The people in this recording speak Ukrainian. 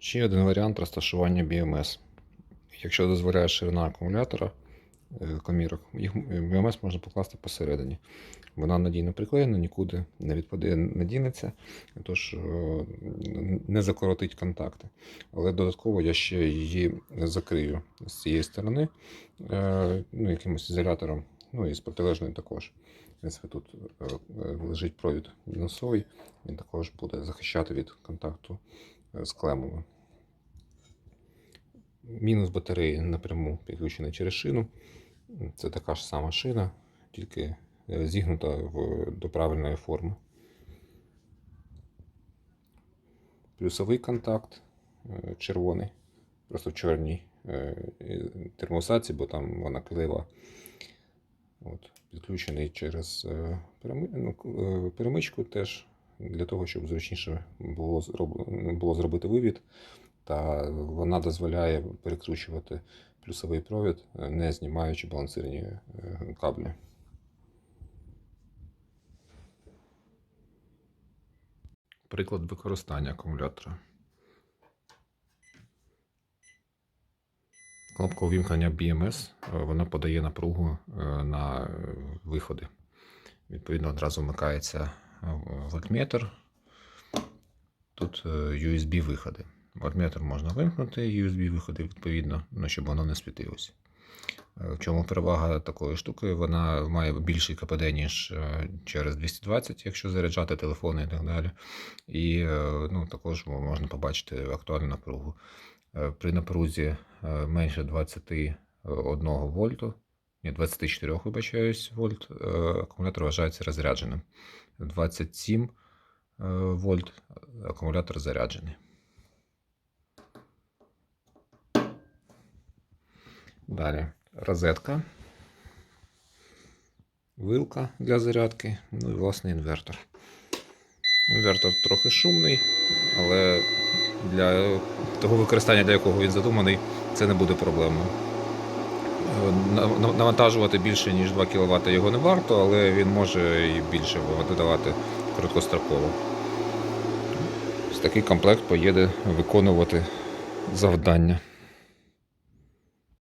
Ще один варіант розташування BMS. Якщо дозволяє ширина акумулятора е, комірок, їх BMS можна покласти посередині. Вона надійно приклеєна, нікуди не відпаде, не дінеться, тож е, не закоротить контакти. Але додатково я ще її закрию з цієї сторони е, ну, якимось ізолятором, ну і з протилежної також. Тут е, е, лежить провід мінусовий, він також буде захищати від контакту е, з клемами. Мінус батареї напряму підключений через шину. Це така ж сама шина, тільки е, зігнута в, до правильної форми. Плюсовий контакт е, червоний, просто в чорній е, термосаці, бо там вона клеєва. От, підключений через ну, перемичку теж для того, щоб зручніше було, було зробити вивід. Та вона дозволяє перекручувати плюсовий провід, е, не знімаючи балансирні е, каблі. Приклад використання акумулятора. Кнопка увімкнення BMS е, вона подає напругу на виходи. Відповідно, одразу вмикається вольтметр. Тут е, USB-виходи. Вольтметр можна вимкнути, USB-виходи, відповідно, ну, щоб воно не світилося. Е, В чому перевага такої штуки? Вона має більший КПД, ніж е, через 220, якщо заряджати телефони і так далі. І ну, також можна побачити актуальну напругу. При напрузі менше 21 вольту, ні, 24, вибачаюсь, вольт, е, акумулятор вважається розрядженим. 27 е, вольт акумулятор заряджений. Далі розетка, вилка для зарядки, ну і власне інвертор. Інвертор трохи шумний, але для того використання, для якого він задуманий, це не буде проблемою. На- на- Навантажувати більше, ніж 2 кВт його не варто, але він може і більше додавати короткостроково. Ось такий комплект поїде виконувати завдання.